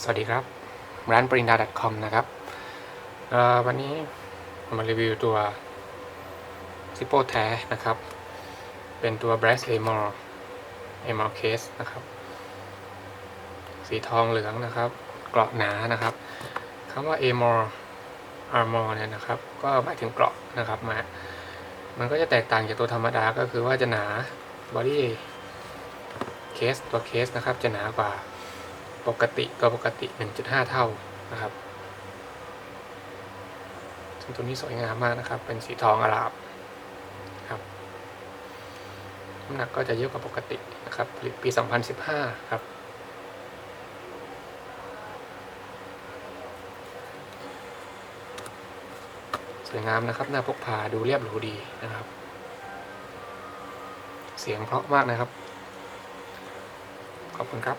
สวัสดีครับ ร้านปรินดา .com นะครับ วันนี้ผมมารีวิวตัวซิปโปแท้นะครับ เป็นตัว b r a s s a m o r a m o r Case นะครับ สีทองเหลืองนะครับ เกราะหนานะครับคำว่า a m o r Armor เนี่ยนะครับ ก็หมายถึงเกราะนะครับมามันก็จะแตกต่างจากตัวธรรมดาก็คือว่าจะหนาบอดี้เคสตัวเคสนะครับจะหนากว่า ปกติตัวปกติ 1.5 เท่านะครับซึ่งตัวนี้สวยงามมากนะครับ เป็นสีทองอลามครับน้ำหนักก็จะเยอะกว่าปกตินะครับผลิตปี 2015 ครับ สวยงามนะครับ หน้าพกพาดูเรียบหรูดีนะครับ เสียงเพราะมากนะครับ ขอบคุณครับ